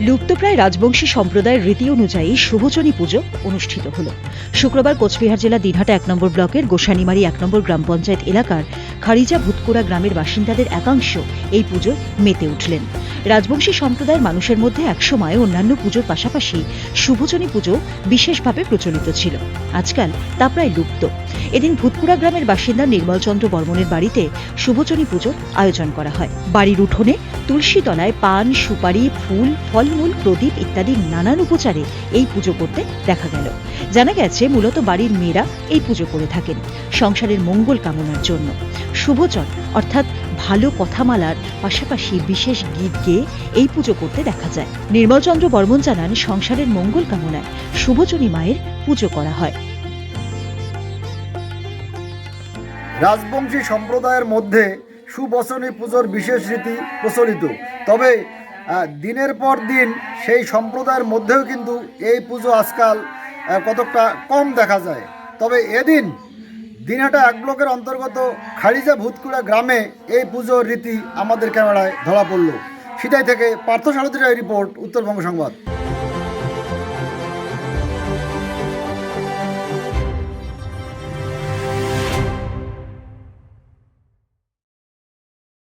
লুপ্তপ্রায় রাজবংশী সম্প্রদায়ের রীতি অনুযায়ী শুভচনী পুজো অনুষ্ঠিত হল। শুক্রবার কোচবিহার জেলা দিনহাটা এক নম্বর ব্লকের গোসানিমারি এক নম্বর গ্রাম পঞ্চায়েত এলাকার খারিজা ভূতকুড়া গ্রামের বাসিন্দাদের একাংশ এই পুজো মেতে উঠলেন। রাজবংশী সম্প্রদায়ের মানুষের মধ্যে একসময় অন্যান্য পুজোর পাশাপাশি শুভচনী পুজো বিশেষভাবে প্রচলিত ছিল। আজকাল তা প্রায় লুপ্ত। এদিন ভূতকুড়া গ্রামের বাসিন্দা নির্মলচন্দ্র বর্মনের বাড়িতে শুভচনী পুজোর আয়োজন করা হয়। বাড়ির উঠোনে তুলসী তলায় পান, সুপারি, ফুল, ফলমূল, প্রদীপ ইত্যাদি নানান উপচারে এই পুজো করতে দেখা গেল। জানা গেছে, মূলত বাড়ির মেয়েরা এই পুজো করে থাকেন। সংসারের মঙ্গল কামনার জন্য। শুভচন অর্থাৎ ভালো কথামালার পাশাপাশি বিশেষ গীত গেয়ে এই পুজো করতে দেখা যায়। নির্মলচন্দ্র বর্মন জানান, সংসারের মঙ্গল কামনায় শুভচনী মায়ের পুজো করা হয়। রাজবংশী সম্প্রদায়ের মধ্যে সুবচনী পুজোর বিশেষ রীতি প্রচলিত। তবে দিনের পর দিন সেই সম্প্রদায়ের মধ্যেও কিন্তু এই পুজো আজকাল কতকটা কম দেখা যায়। তবে এদিন দিনহাটা এক ব্লকের অন্তর্গত খারিজা ভূতকুড়া গ্রামে এই পুজোর রীতি আমাদের ক্যামেরায় ধরা পড়ল। সেটাই থেকে পার্থ সারথী রায় রিপোর্ট, উত্তরবঙ্গ সংবাদ।